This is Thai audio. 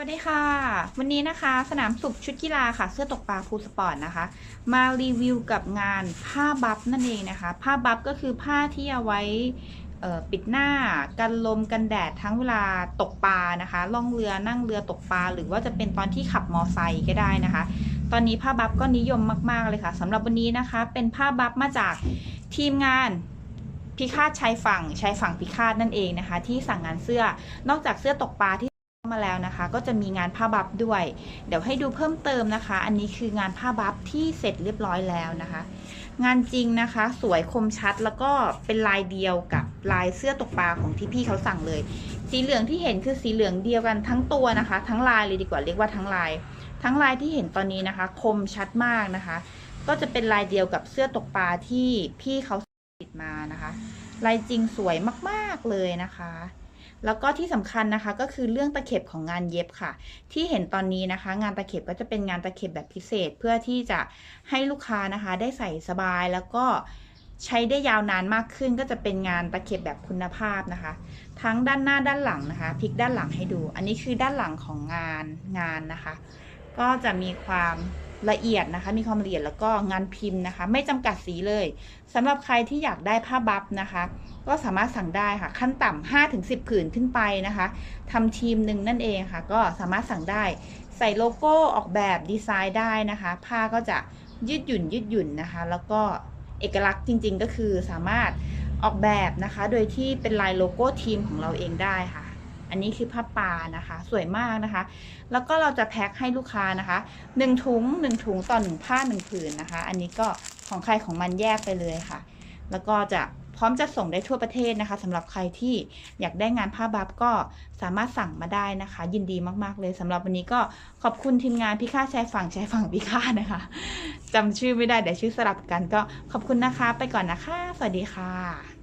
วัสดีค่ะ วันนี้นะคะสนามสุขชุดกีฬาค่ะ เสื้อตกปลาฟูลสปอร์ตนะคะ มารีวิวกับงานผ้าบัฟนั่นเองนะคะ ผ้าบัฟก็คือผ้าที่เอาไว้ปิดหน้ากันลมกันแดดทั้งเวลาตกปลานะคะล่องเรือนั่งเรือตกปลาหรือว่าจะเป็นตอนที่ขับมอไซค์ก็ได้นะคะ ตอนนี้ผ้าบัฟก็นิยมมาก ๆ เลยค่ะสำหรับวันนี้นะคะ เป็นผ้าบัฟมาจากทีมงานพิฆาตชายฝั่งชายฝั่งพิฆาตนั่นเองนะคะ ที่สั่งงานเสื้อนอกจากเสื้อตกปลาที่ มาแล้วนะคะ ก็จะมีงานผ้าบัฟด้วย เดี๋ยวให้ดูเพิ่มเติมนะคะ อันนี้คืองานผ้าบัฟที่เสร็จเรียบร้อยแล้วนะคะ งานจริงนะคะ สวยคมชัดแล้วก็เป็นลายเดียวกับลายเสื้อตกปลาของที่พี่เขาสั่งเลย สีเหลืองที่เห็นคือสีเหลืองเดียวกันทั้งตัวนะคะ ทั้งลายเลยดีกว่าเรียกว่าทั้งลาย ทั้งลายที่เห็นตอนนี้นะคะ คมชัดมากนะคะ ก็จะเป็นลายเดียวกับเสื้อตกปลาที่พี่เขาติดมานะคะ ลายจริงสวยมากๆเลยนะคะ แล้วก็ที่สำคัญนะคะก็คือเรื่องตะเข็บของงานเย็บค่ะ ที่เห็นตอนนี้นะคะ งานตะเข็บก็จะเป็นงานตะเข็บแบบพิเศษเพื่อที่จะให้ลูกค้านะคะได้ใส่สบายแล้วก็ใช้ได้ยาวนานมากขึ้นก็จะเป็นงานตะเข็บแบบคุณภาพนะคะ ทั้งด้านหน้าด้านหลังนะคะพลิกด้านหลังให้ดู อันนี้คือด้านหลังของงานงานนะคะ ก็จะมีความ ละเอียดนะคะ มีความละเอียดแล้วก็งานพิมพ์นะคะ ไม่จำกัดสีเลยสำหรับใครที่อยากได้ผ้าบัฟนะคะ ก็สามารถสั่งได้ค่ะ ขั้นต่ำ5ถึง10 ผืนขึ้นไปนะคะทำทีมหนึ่งนั่นเองค่ะ ก็สามารถสั่งได้ใส่โลโก้ออกแบบดีไซน์ได้นะคะ ผ้าก็จะยืดหยุ่นยืดหยุ่นนะคะ แล้วก็เอกลักษณ์จริง ๆ ก็คือสามารถออกแบบนะคะ โดยที่เป็นลายโลโก้ทีมของเราเองได้ค่ะ อันนี้คือผ้าปานะคะ สวยมากนะคะ แล้วก็เราจะแพ็คให้ลูกค้านะคะหนึ่งถุงหนึ่งถุงต่อหนึ่งผ้าหนึ่งผืนนะคะ อันนี้ก็ของใครของมันแยกไปเลยค่ะ แล้วก็จะพร้อมจะส่งได้ทั่วประเทศนะคะสำหรับใครที่อยากได้งานผ้าบัฟก็สามารถสั่งมาได้นะคะ ยินดีมากๆเลยสำหรับวันนี้ก็ขอบคุณทีมงานพิฆาตชายฝั่งชายฝั่งพิฆาตนะคะจำชื่อไม่ได้เดี๋ยวชื่อสลับกันก็ขอบคุณนะคะ ไปก่อนนะคะ สวัสดีค่ะ